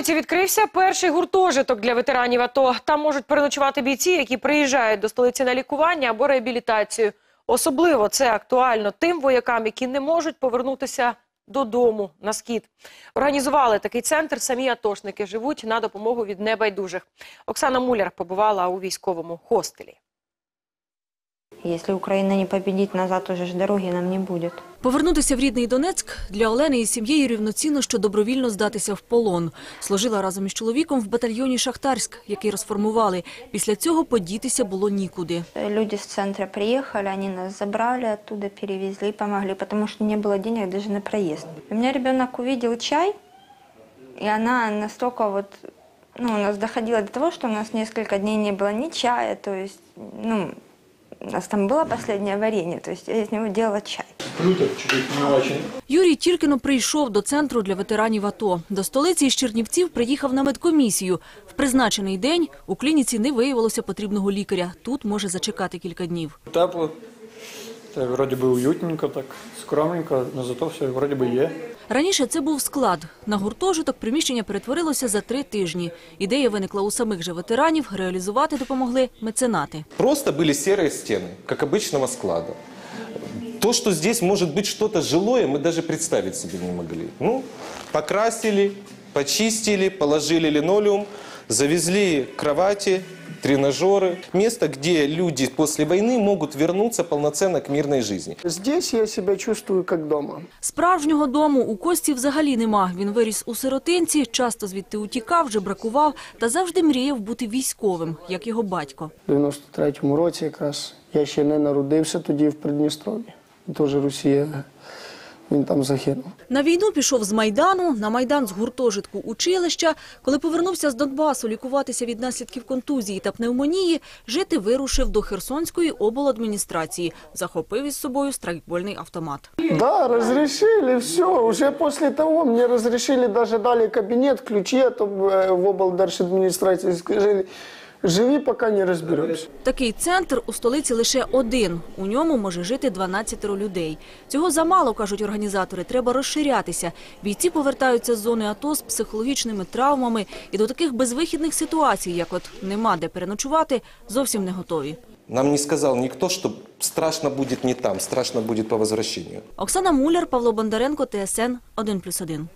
столиці відкрився перший гуртожиток для ветеранів АТО. Там можуть переночувати бійці, які приїжджають до столиці на лікування або реабілітацію. Особливо це актуально тим воякам, які не можуть повернутися додому на схід. Організували такий центр. Самі атошники живуть на допомогу від небайдужих. Оксана Муляр побувала у військовому хостелі. Если Украина не победит, назад уже ж дороги нам не будет. Повернутися в рідний Донецьк для Олени із сім'єю рівноцінно, що добровільно здатися в полон. Служила разом із чоловіком в батальйоні Шахтарськ, який розформували. Після цього подітися було нікуди. Люди с центра приехали, они нас забрали оттуда, перевезли, помогли, потому что не было денег даже на проезд. У меня ребенок увидел чай, и она настолько вот, ну, у нас доходило до того, что у нас несколько дней не было ни чая, то есть, ну, у нас там было последнее варенье, то есть я из него делала чай. Круто, чуть не очень. Юрій Тіркіно прийшов до центру для ветеранів АТО. До столиці із Чернівців приїхав на медкомісію. В призначений день у клініці не виявилося потрібного лікаря. Тут може зачекати кілька днів. Тепло. Та вроді би уютненько, так скромненько, але зато все вроді би є. Раніше це був склад. На гуртожиток приміщення перетворилося за три тижні. Ідея виникла у самих же ветеранів. Реалізувати допомогли меценати. Просто были серые стены, как обычного склада. То, что здесь может быть что-то жилое, мы даже представить себе не могли. Ну, покрасили, почистили, положили линолеум, завезли кровати, тренажеры. Место, где люди после войны могут вернуться полноценно к мирной жизни. Здесь я себя чувствую как дома. Справжнього дому у Кості взагалі нема. Він виріс у сиротинці, часто звідти утікав, жебракував та завжди мріяв бути військовим, як його батько. У 93-му році якраз я ще не народився тоді в Придністров'ї. Теж Росія, він там загинув. На війну пішов з Майдану, на Майдан з гуртожитку училища. Коли повернувся з Донбасу лікуватися від наслідків контузії та пневмонії, жити вирушив до Херсонської обладміністрації. Захопив із собою страйкбольний автомат. Да, разрешили, все. Уже после того мне разрешили, даже дали кабинет, ключи от, э, в облдержадминистрации. Сказали, живи, пока не разберемся. Такий центр у столиці лише один. У ньому може жити 12 людей. Цього замало, кажуть організатори. Треба розширятися. Бійці повертаються з зони АТО з психологічними травмами і до таких безвихідних ситуацій, як от нема де переночувати, зовсім не готові. Нам не сказал никто, что страшно будет не там, страшно будет по возвращению. Оксана Муляр, Павло Бондаренко, ТСН 1+,1.